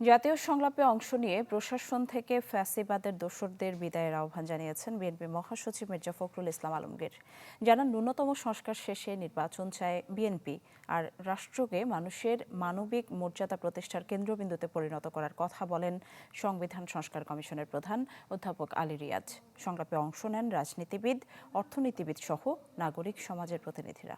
জাতীয় সংলাপে অংশ নিয়ে প্রশাসন থেকে ফ্যাসিবাদের দোসরদের বিদায়ের আহ্বান জানিয়েছেন বিএনপি মহাসচিব মির্জা ফখরুল ইসলাম আলমগীর। জানান, ন্যূনতম সংস্কার শেষে নির্বাচন চায় বিএনপি আর রাষ্ট্রকে মানুষের মানবিক মর্যাদা প্রতিষ্ঠার কেন্দ্রবিন্দুতে পরিণত করার কথা বলেন সংবিধান সংস্কার কমিশনের প্রধান অধ্যাপক আলী রিয়াজ। সংলাপে অংশ নেন রাজনীতিবিদ, অর্থনীতিবিদ সহ নাগরিক সমাজের প্রতিনিধিরা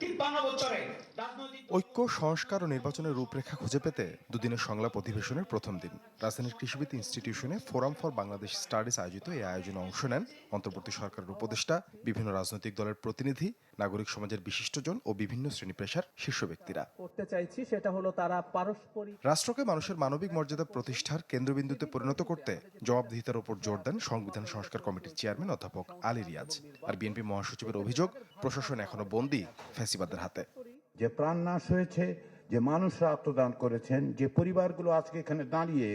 তিপ্পান্ন বছরে রাজনৈতিক ঐক্য সংস্কার ও নির্বাচনের রূপরেখা খুঁজে পেতে দুদিনের সংলাপ অধিবেশনের প্রথম দিন। রাজধানীর কৃষিবিদ ইনস্টিটিউশনে ফোরাম ফর বাংলাদেশ স্টাডিজ আয়োজিত এই আয়োজনে অংশ নেন অন্তর্বর্তী সরকারের উপদেষ্টা বিভিন্ন রাজনৈতিক দলের প্রতিনিধি নাগরিক সমাজের বিশিষ্টজন ও বিভিন্ন শ্রেণি পেশার শীর্ষ ব্যক্তিরা। করতে চাইছি সেটা হলো তারা পারস্পরিক রাষ্ট্রকে মানুষের মানবিক মর্যাদা প্রতিষ্ঠার কেন্দ্রবিন্দুতে পরিণত করতে জবাবদিহিতার উপর জোর দেন সংবিধান সংস্কার কমিটির চেয়ারম্যান অধ্যাপক আলী রিয়াজ। আর বিএনপি মহাসচিবের অভিযোগ প্রশাসন এখনও বন্দী ফ্যাসিবাদের হাতে। যে প্রাণ নাশ হয়েছে, যে মানুষরা আত্মদান করেছেন, যে পরিবারগুলো আজকে এখানে দাঁড়িয়ে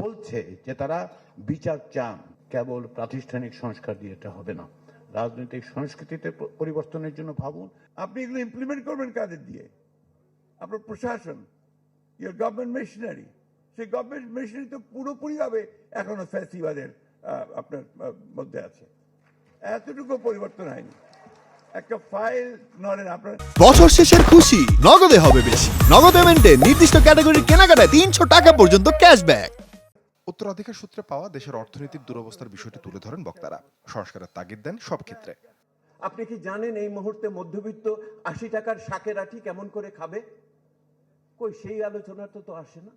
বলছে যে তারা বিচার চান, কেবল প্রাতিষ্ঠানিক সংস্কার দিয়ে এটা হবে না। রাজনৈতিক সংস্কৃতিতে পরিবর্তনের জন্য ভাবুন। আপনি এগুলো ইমপ্লিমেন্ট করবেন কাদের দিয়ে? আপনার প্রশাসন ইয়ার গভর্নমেন্ট মেশিনারি সেই গভর্নমেন্ট মেশিনারি তো পুরোপুরিভাবে এখনও ফ্যাসিবাদের আপনার মধ্যে আছে। এতটুকু পরিবর্তন হয়নি। একটা ফাইল নড়েন আপনার। বছর শেষের খুশি নগদে হবে বেশি। নগদ পেমেন্টে নির্দিষ্ট ক্যাটাগরির কেনাকাটায় তিনশো টাকা পর্যন্ত ক্যাশব্যাক উত্তরাধিকার সূত্রে পাওয়া দেশের অর্থনৈতিক দুরবস্থার বিষয়টি তুলে ধরেন বক্তারা। সংস্কারের তাগিদ দেন সব ক্ষেত্রে। আপনি কি জানেন এই মুহূর্তে মধ্যবিত্ত আশি টাকার শাকের আটি কেমন করে খাবে? কই সেই আলোচনা তো তো আসে না।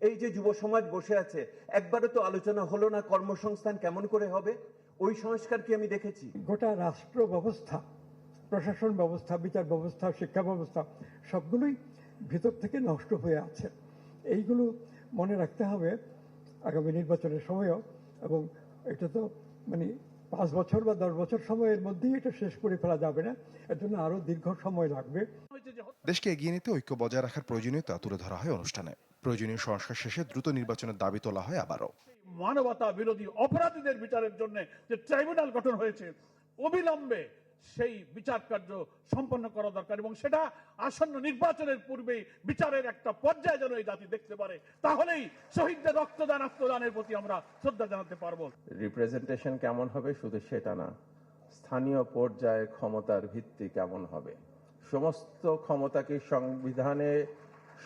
এই যে যুব সমাজ বসে আছে একবারও তো আলোচনা হলো না কর্মসংস্থান কেমন করে হবে? ওই সংস্কার কি আমি দেখেছি? গোটা রাষ্ট্র ব্যবস্থা প্রশাসন ব্যবস্থা বিচার ব্যবস্থা শিক্ষা ব্যবস্থা সবগুলোই ভিতর থেকে নষ্ট হয়ে আছে। এইগুলো মনে রাখতে হবে আগামী নির্বাচনের সময়ও এবং এটা তো মানে পাঁচ বছর বা দশ বছর সময়ের মধ্যেই এটা শেষ করে ফেলা যাবে না এর জন্য আরও দীর্ঘ সময় লাগবে। দেশকে এগিয়ে নিতে ঐক্য বজায় রাখার প্রয়োজনীয়তা তুলে ধরা হয় অনুষ্ঠানে। প্রয়োজনীয় সংস্কার শেষে দ্রুত নির্বাচনের দাবি তোলা হয় আবারও। মানবতা বিরোধী অপরাধীদের বিচারের জন্য যে ট্রাইব্যুনাল গঠন হয়েছে, অবিলম্বে সেই বিচার কার্য সম্পন্ন করা দরকার এবং সেটা আসন্ন নির্বাচনের পূর্বেই বিচারের একটা পর্যায়ে যেন এই জাতি দেখতে পারে, তাহলেই শহীদদের রক্তদান, আত্মদানের প্রতি আমরা শ্রদ্ধা জানাতে পারব। রিপ্রেজেন্টেশন কেমন হবে শুধু সেটা না, স্থানীয় পর্যায়ে ক্ষমতার ভিত্তি কেমন হবে? সমস্ত ক্ষমতা কি সংবিধানে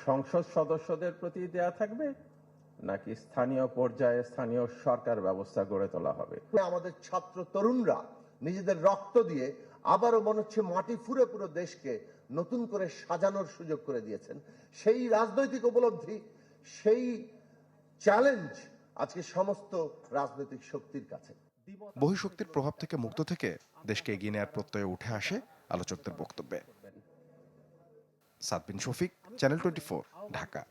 সংসদ সদস্যদের প্রতি দেয়া থাকবে নাকি স্থানীয় পর্যায়ে স্থানীয় সরকার ব্যবস্থা গড়ে তোলা হবে? আমাদের ছাত্র তরুণরা নিজেদের রক্ত দিয়ে আবারও মনে হচ্ছে মাটি ফুরে পুরো দেশকে নতুন করে সাজানোর সুযোগ করে দিয়েছেন। সেই রাজনৈতিক উপলব্ধি সেই চ্যালেঞ্জ আজকে সমস্ত রাজনৈতিক শক্তির কাছে। বহিঃশক্তির প্রভাব থেকে মুক্ত থেকে দেশকে এগিয়ে নেওয়ার প্রত্যয়ে উঠে আসে আলোচকদের বক্তব্যে। Sadbin Shafiq channel twenty Dhaka.